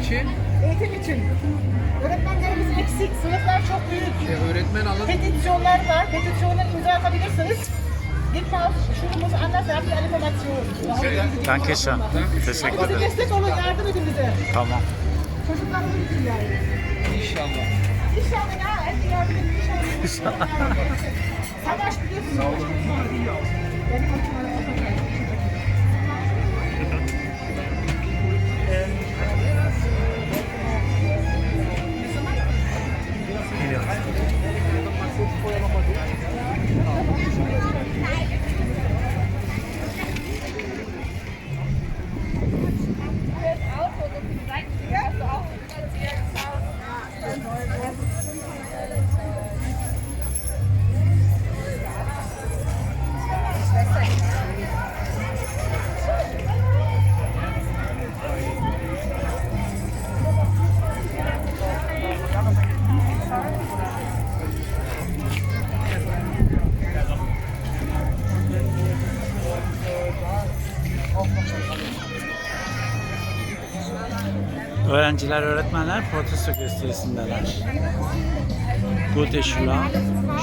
için Eğitim için. Öğretmenlerimiz eksik, sınıflar çok büyük. e, öğretmen alın. Petisyonlar var, petisyonu imza atabilirsiniz. Git mal, şurumuz anlat, yap bir animasyon. Danke schön. Teşekkür Bize ederim. destek olun, yardım edin bize. Tamam. Çocuklarımız için yani. İnşallah. İnşallah ya, hep yardım edin inşallah. Savaş biliyorsunuz. Benim aklıma Öğrenciler, öğretmenler protesto gösterisindeler. Gute Schüler,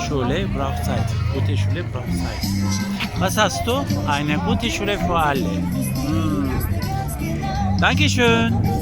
Schule braucht Zeit. Gute Schule braucht Zeit. Was hast du? Eine gute Schule für alle. Hmm. Dankeschön.